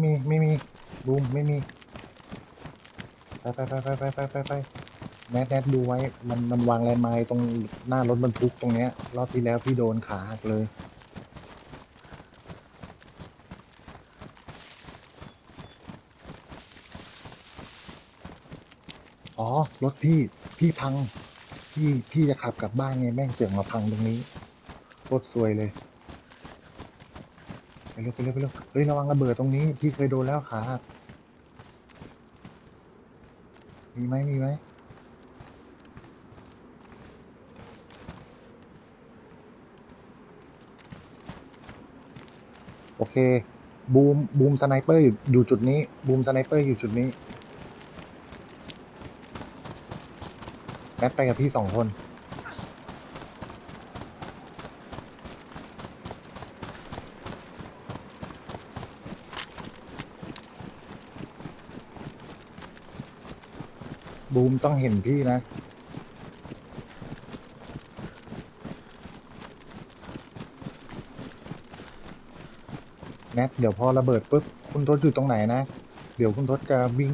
ไม่มีไม่มีบูมไม่มีไปไปไปไปไปไปไปไปแนทแนทดูไว้มันมันวางแลนไม้ตรงหน้ารถบรรทุกตรงเนี้ยรอบที่แล้วพี่โดนขาหักเลยอ๋อรถพี่พี่พังพี่พี่จะขับกลับบ้านไงแม่งเสียงมาพังตรงนี้โคตรซวยเลย เร็วไปเร็วไปเร็วเฮ้ยระวังระเบิดตรงนี้พี่เคยโดนแล้วขามีไหมมีไหมโอเค บูม บูมสไนเปอร์อยู่อยู่จุดนี้ บูมสไนเปอร์อยู่จุดนี้แมทไปกับพี่สองคน บูมต้องเห็นพี่นะ แนทเดี๋ยวพอระเบิดปุ๊บ คุณทศอยู่ตรงไหนนะ เดี๋ยวคุณทศจะวิ่ง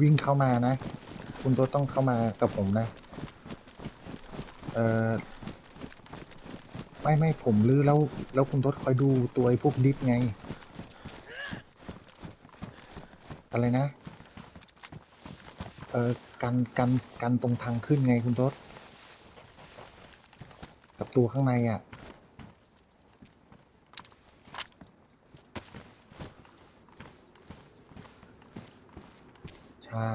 วิ่งเข้ามานะ คุณทศต้องเข้ามากับผมนะ เออไม่ไม่ผมลือแล้ว แล้วคุณทศคอยดูตัวไอ้พวกดิฟไง อะไรนะ ออกันกันกันตรงทางขึ้นไงคุณทศกับตัวข้างในอะใช่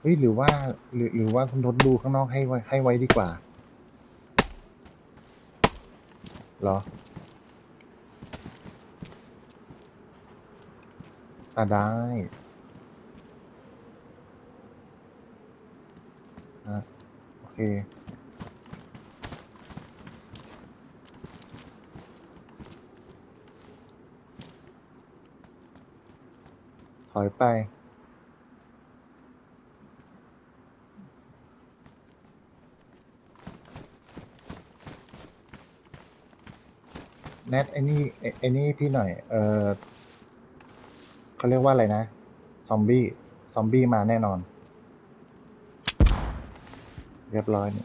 เฮ้ยหรือว่าหรือหรือว่าคุณทศดูข้างนอกให้ไว้ให้ไว้ดีกว่าเหรออะได้อะโอ เคถอยไป แนทไอ้นี่ไอ้ไอ้นี่พี่หน่อย เออเขาเรียกว่าอะไรนะ ซอมบี้ ซอมบี้มาแน่นอน เรียบร้อยเนี่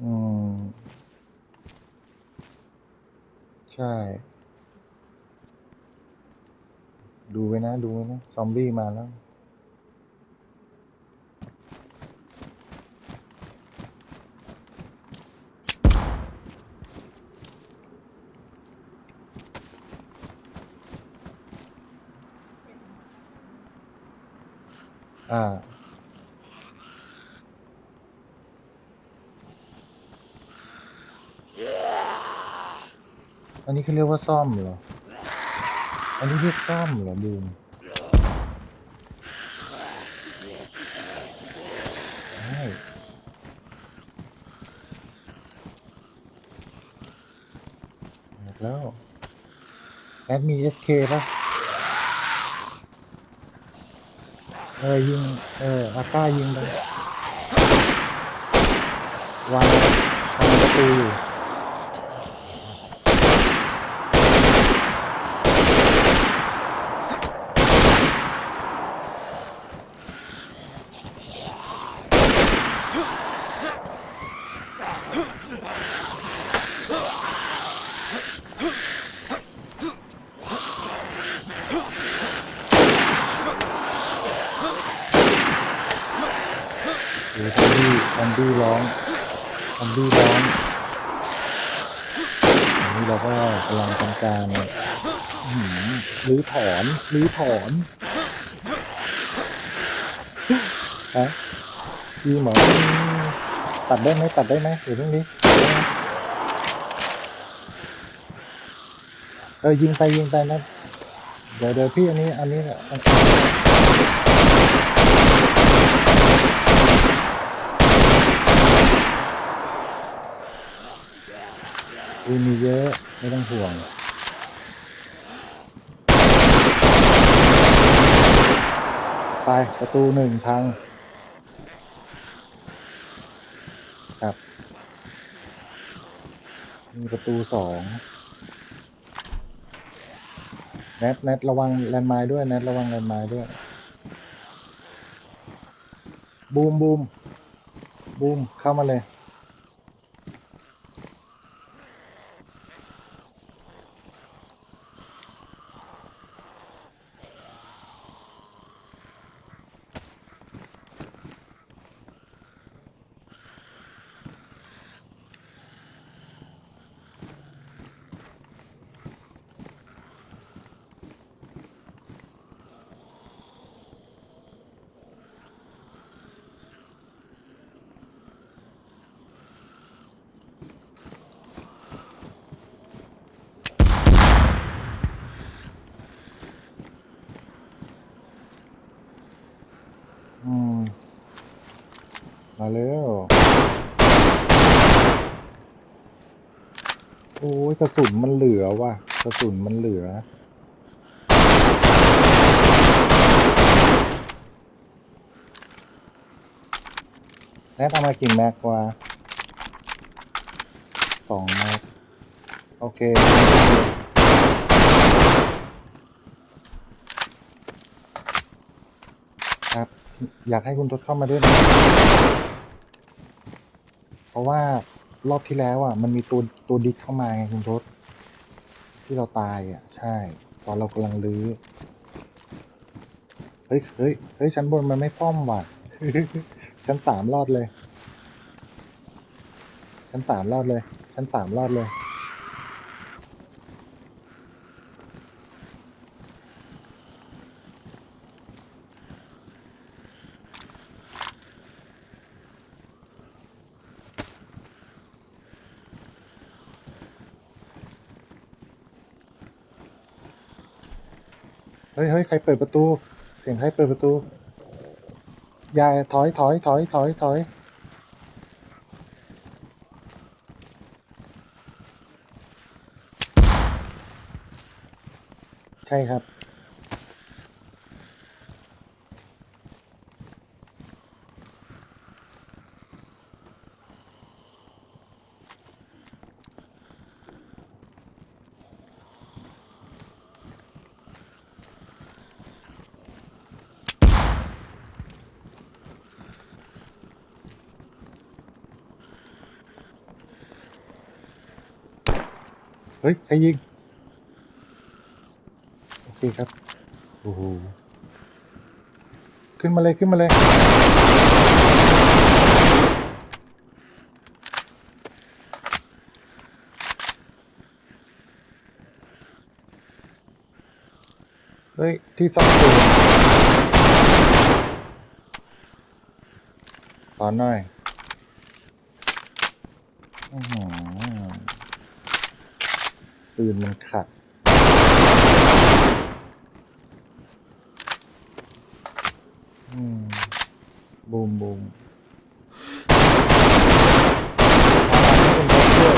อืม ใช่ ดูไว้นะ ดูไว้นะ ซอมบี้มาแล้ว อ่า อันนี้เขาเรียกว่าซ่อมเหรอ อันนี้เรียกซ่อมเหรอบูมใช่บอกแล้วแอดมี SK ป่ะ เออยิง เอออาก้ายิงไปวางทางประตูอยู่ หรือซอ มบี้อมบี้ร้องซอมบี้ร้องอันนี้เราก็กำลังทำการหรือถอนหรือถอนฮะยีหมอตัดได้ไหมตัดได้ไหมเดี๋ยวตรงนี้เออยิงไปยิงไปนะเดี๋ยวเดี๋ยวพี่อันนี้อันนี้ กูมีเยอะไม่ต้องห่วงไปประตูหนึ่งพัง ครับ มีประตูสองแนทแนทระวังแลนไม้ด้วยแนทระวังแลนไม้ด้วย บูมบูมบูมเข้ามาเลย มาเร็วโอ้ยกระสุนมันเหลือว่ะ กระสุนมันเหลือแนทเอามากี่แม็กวะสองแม็กโอเคครับ อยากให้คุณทศเข้ามาด้วยนะ ราะว่ารอบที่แล้วอะ มันมีตัวตัวดิกเข้ามาไงคุณทศที่เราตายอะ ใช่ ตอนเรากำลังลื้อเฮ้ยเฮ้ยเฮ้ยชั้นบนมันไม่ป้อมว่ะ ชั้นสามรอดเลย ชั้นสามรอดเลย ชั้นสามรอดเลย ฮ้ยเฮ้ยใครเปิดประตู เสียงใครเปิดประตูยายถอยถอยถอยถอยถอยใช่ครับ เฮ้ยใครยิง โอเคครับ โอ้โห ขึ้นมาเลยขึ้นมาเลย เฮ้ย ที่ซ่อมตัวตอนหน่อยอื้อหือ ปืนมันขัด อืมบูมบูมเอาล่ะให้คุณรถช่วย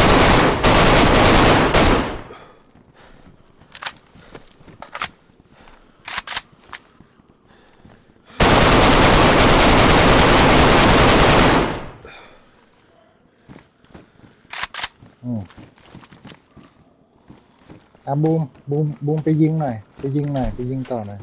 อืม อะบูมบูมบูมไปยิงหน่อย ไปยิงหน่อย ไปยิงต่อหน่อย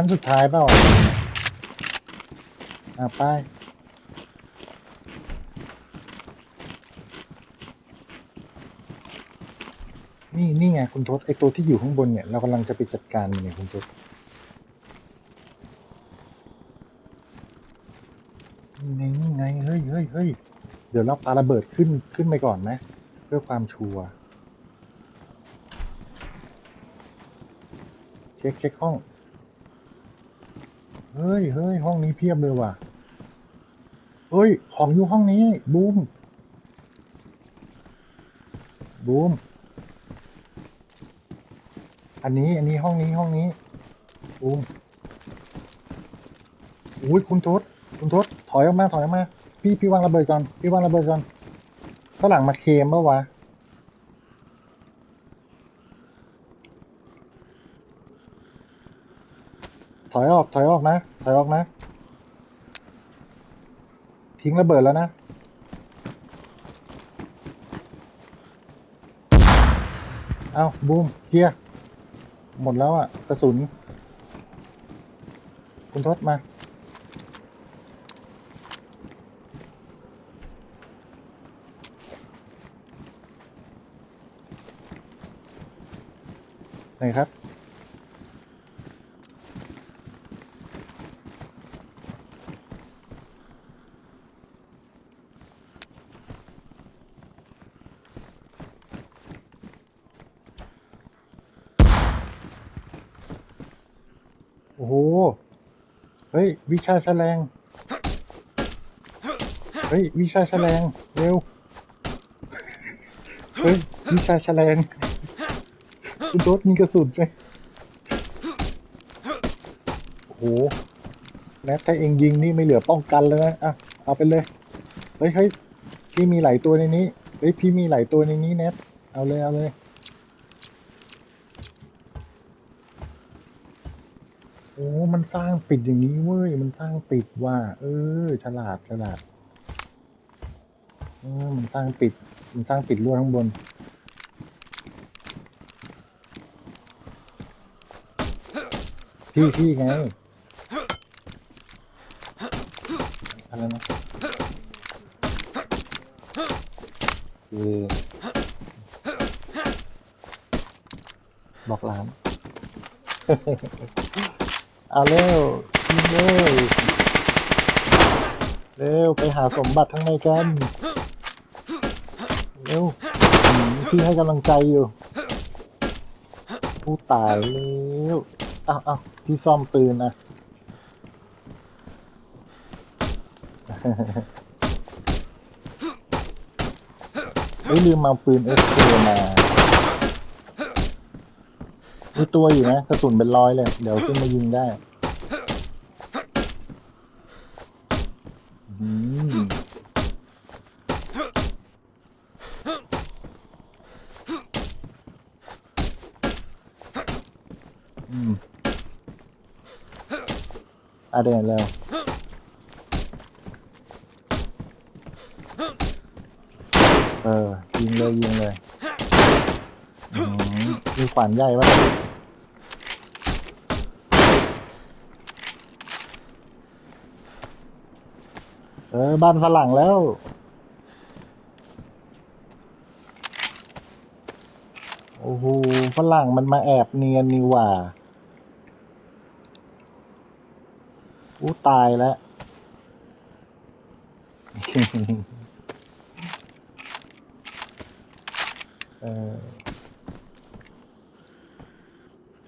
ชั้นสุดท้ายเปล่าอะไป นี่นี่ไงคุณทศไอตัวที่อยู่ข้างบนเนี่ย เรากำลังจะไปจัดการมันเนี่ยคุณทศนี่ไงนี่ไงเฮ้ยเฮ้ยเฮ้ยเดี๋ยวเราปาระเบิดขึ้นขึ้นไปก่อนนะเพื่อความชัวร์เช็คเช็คห้อง เฮ้ยเฮ้ยห้องนี้เพียบเลยว่ะ เฮ้ย ของอยู่ห้องนี้ บูม บูม อันนี้ อันนี้ห้องนี้ห้องนี้ บูม อุ้ยคุณทศคุณทศถอยออกมาถอยออกมา พี่พี่วางระเบิดก่อน พี่วางระเบิดก่อนฝรั่งมาเคลมปะวะ อยออก ถอยออกนะ ถอยออกนะ ทิ้งระเบิดแล้วนะ เอาบูมเคลียร์หมดแล้วอะกระสุน คุณทศมา ไหนครับ โอ้โห เฮ้ย วิ ชาแฉลง เฮ้ย วิชาแฉลง เร็ว เฮ้ย วิชาแฉลงคุณโดดมีกระสุนไหมโอ้โหแม้ถ้าเองยิงนี่ไม่เหลือป้องกันเลยนะอะ เอาไปเลย เฮ้ยเฮ้ยพี่มีหลายตัวในนี้ เฮ้ย พี่มีหลายตัวในนี้แนทเอาเลย เอาเลย โอ้ มันสร้างปิดอย่างนี้เว้ย มันสร้างปิดว่า เออ ฉลาดฉลาดเออมันสร้างปิด มันสร้างปิดรั้วข้างบน พี่พี่ไงอะไรนะคือบอกร้าน เอาเร็วยิงเลยเร็วไปหาสมบัติข้างในกันเร็วพี่ให้กำลังใจอยู่ผู้ตายเร็วอ้าวอ้าวพี่ซ่อมปืนนะเฮ้ยลืมมาปืนเอสเคมา มีตัวอยู่นะกระสุนเป็นร้อยเลย เดี๋ยวขึ้นมายิงได้อืมอืมอะเดินเร็วเออยิงเลยยิงเลยมมีขวานใหญ่ปะ ออบ้านฝรั่งแล้ว โอ้โหฝรั่งมันมาแอบเนียนนี่หว่าอู้ตายแล้ว เออ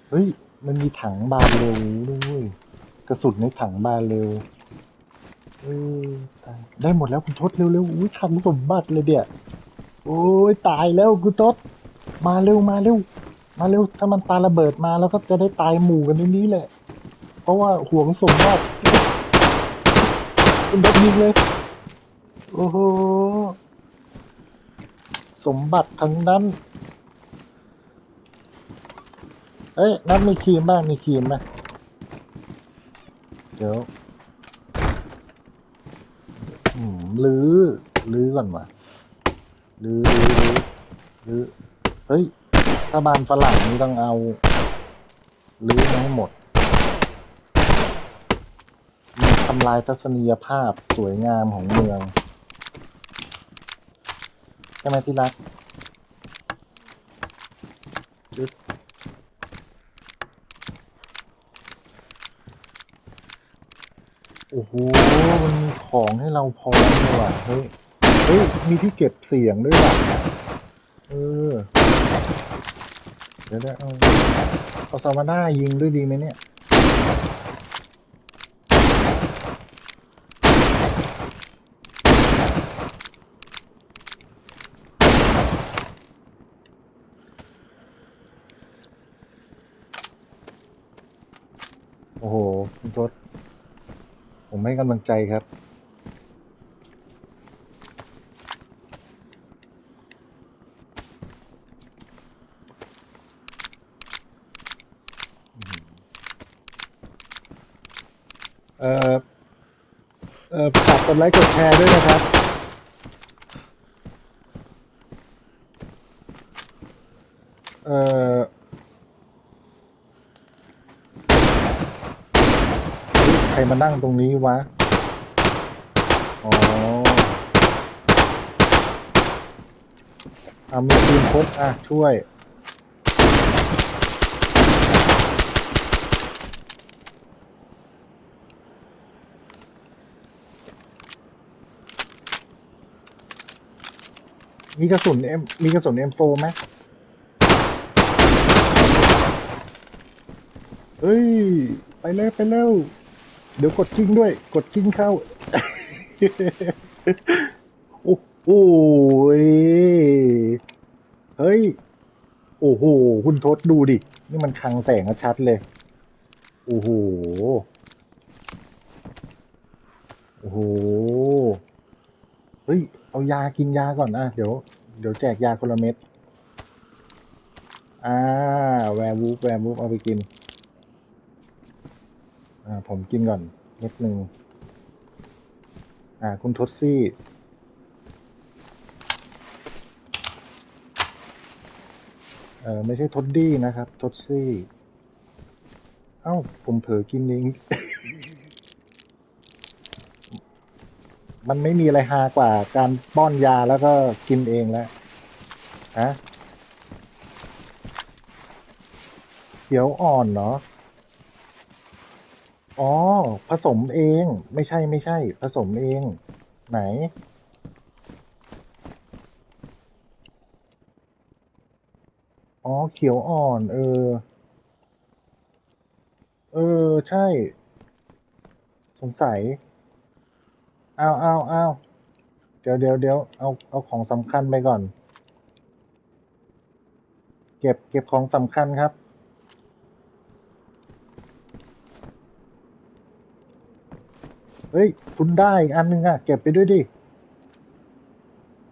เฮ้ย มันมีถังบาเร็วด้วยกระสุนในถังบาเร็ว เออตายได้หมดแล้วคุณทศเร็วๆอุ้ยถังสมบัติเลยเดี๋ยโอ้ยตายแล้วคุณทศมาเร็วมาเร็ว มาเร็วถ้ามันปาระเบิดมาแล้วก็จะได้ตายหมู่กันในนี้แหละ เพราะว่าห่วงสมบัติคุณทศยิงเลย โอ้โหสมบัติทั้งนั้น เอ้ยนัดมีครีมบ้างมีครีมไหมเดี๋ยว อืม ลื้อลื้อก่อนวะลื้อลื้อลื้อเฮ้ย ถ้าบานฝรั่งนี่ต้องเอาลื้อมาให้หมดมันทำลายทัศนียภาพสวยงามของเมือง ใช่ไหมที่รัก โหมันมีของให้เราพร้อมเลยว่ะเฮ้ยเฮ้ยมีที่เก็บเสียงด้วยว่ะเออเดี๋ยวได้เอาเอาซามาน่ายิงด้วยดีไหมเนี่ยโอ้โหรถ ผมให้กำลังใจครับ เอ่อ เอ่อฝากกดไลค์กดแชร์ด้วยนะครับ เอ่อ ใค รมานั่งตรงนี้วะ อ๋ออามีทีมพกอะ ช่วย มีกระสุนเอ็มมีกระสุนเอ็มโฟไหมเฮ้ย ไปเร็วไปเร็ว เดี๋ยวกดกิ้งด้วย กดกิ้งเข้า โอ้โหยเฮ้ย โอ้โห คุณทศดูดิ นี่มันคลังแสงชัดเลย โอ้โห โอ้โห เฮ้ย เอายากินยาก่อนอะเดี๋ยว เดี๋ยวแจกยาคนละเม็ด อ่า แวร์วูฟแวร์วูฟเอาไปกิน อ่าผมกินก่อนเม็ดนึงอ่าคุณทศซี่เออไม่ใช่ทดดี้นะครับ ทดซี่ เอ้า ผมเผลอกินเองมันไม่มีอะไรฮากว่าการป้อนยาแล้วก็กินเองแล้วฮะเขียวอ่อนเนาะ อ๋อ ผสมเอง ไม่ใช่ไม่ใช่ ผสมเอง ไหน อ๋อ เขียวอ่อน เออ เออ ใช่ สงสัยอ้าวอ้าวอ้าวเดี๋ยวเดี๋ยวเดี๋ยวเอาเอาของสำคัญไปก่อน เก็บเก็บของสำคัญครับ เฮ้ยคุณได้อีกอันหนึงอะ เก็บไปด้วยดิ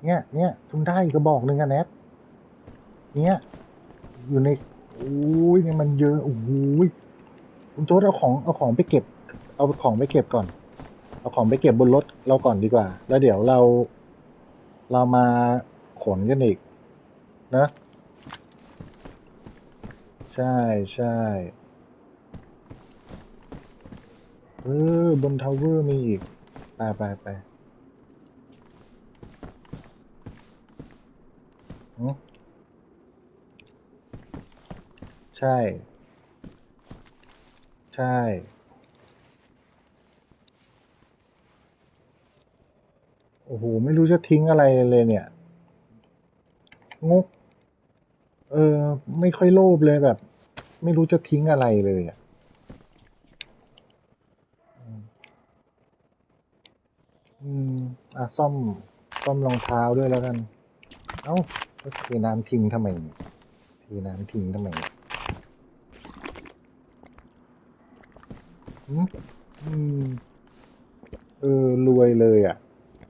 เนี่ยเนี่ยคุณได้อีกกระบอกหนึ่งอะแนทเนี่ยอยู่ในโอ้ยเนี่ยมันเยอะโอ้ยคุณโจ๊ดเอาของเอาของไปเก็บ เอาของไปเก็บก่อน เอาของไปเก็บบนรถเราก่อนดีกว่า แล้วเดี๋ยวเรา เรามาขนกันอีกนะ ใช่ใช่ เออบนทาวเวอร์มีอีก ไปไปไปใช่ ใช่ โอ้โห ไม่รู้จะทิ้งอะไรเลยเนี่ย งก เออ ไม่ค่อยโลภเลยแบบ ไม่รู้จะทิ้งอะไรเลยอะ อืม อะซ่อม ซ่อมรองเท้าด้วยแล้วกัน เอ้าแล้วเทน้ำทิ้งทำไมเนี่ยเทน้ำทิ้งทำไมอืมอืม เออ รวยเลยอะ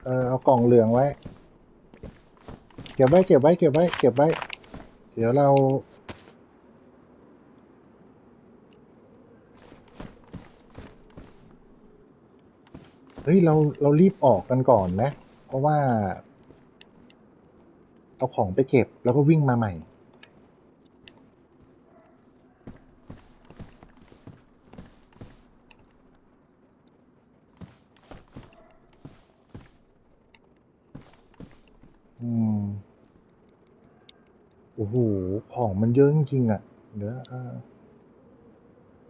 เออ เอากล่องเหลืองไว้ เก็บไว้ เก็บไว้ เก็บไว้ เก็บไว้ เดี๋ยวเรา เฮ้ยเราเรารีบออกกันก่อนนะ เพราะว่า เอาของไปเก็บแล้วก็วิ่งมาใหม่ อืม โอ้โห ของมันเยอะจริงๆอะ เดี๋ยวอ่า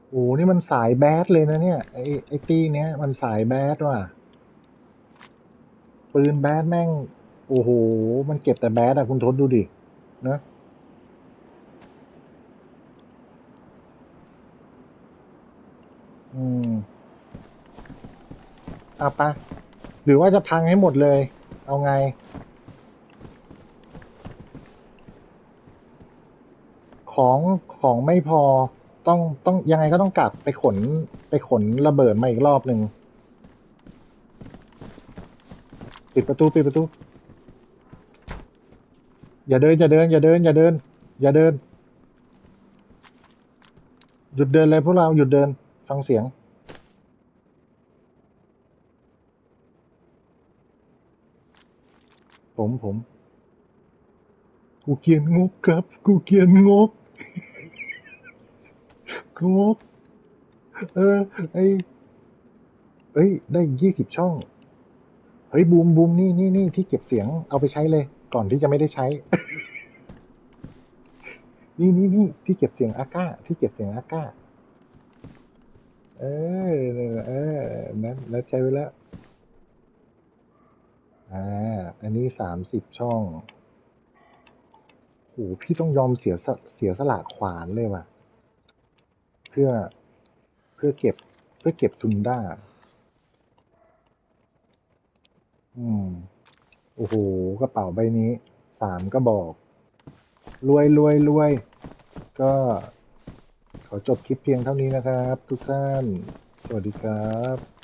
โอ้โหนี่มันสายแบดเลยนะเนี่ยไอ้ไอ้ตี้เนี้ยมันสายแบดว่ะ ปืนแบดแม่ง โอ้โห มันเก็บแต่แบดอะคุณทศดูดินะอืมเอาปะหรือว่าจะพังให้หมดเลย เอาไง ของของไม่พอ ต้องต้องยังไงก็ต้องกลับไปขนไปขนระเบิดมาอีกรอบหนึ่งปิดประตูปิดประตู อย่าเดิน อย่าเดิน อย่าเดิน อย่าเดิน อย่าเดิน หยุดเดินเลยพวกเราหยุดเดินฟังเสียง ผมผม กูเกียนงกครับ กูเกียนงก งกเออไอเอ้ย ได้ยี่สิบช่อง เฮ้ยบูมบูมนี่นี่นี่ที่เก็บเสียงเอาไปใช้เลย ก่อนที่จะไม่ได้ใช้ นี่นี่นี่ที่เก็บเสียงอาก้า ที่เก็บเสียงอาก้า เออเออนั้นแล้วใช้ไว้แล้วอ่าอันนี้สามสิบช่องโอ้พี่ต้องยอมเสียเสียสละขวานเลยว่ะ เพื่อเพื่อเก็บเพื่อเก็บทุนด้า อืม โอ้โห กระเป๋าใบนี้สามก็บอก รวยรวยรวย ก็ ขอจบคลิปเพียงเท่านี้นะครับ ทุกท่าน สวัสดีครับ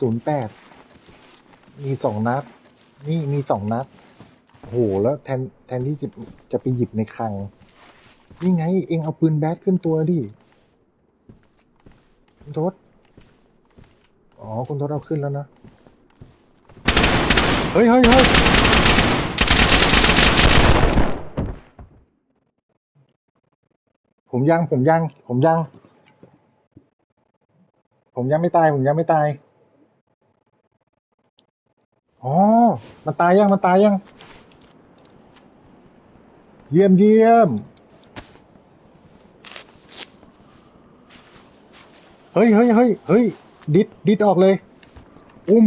ศูนย์แปดมีสองนัด นี่มีสองนัดโอ้โหแล้วแทนแทนที่จะจะไปหยิบในคลังนี่ไง เองเอาปืนแบดขึ้นตัวดิคุณทศอ๋อคุณทศเอาขึ้นแล้วนะ เฮ้ยเฮ้ยเฮ้ยผมยัง ผมยัง ผมยัง ผมยังไม่ตาย ผมยังไม่ตาย อ๋อ มันตายยัง มันตายยัง เยี่ยมเยี่ยม เฮ้ยเฮ้ยเฮ้ยเฮ้ยดิดดิดออกเลย อุ้ม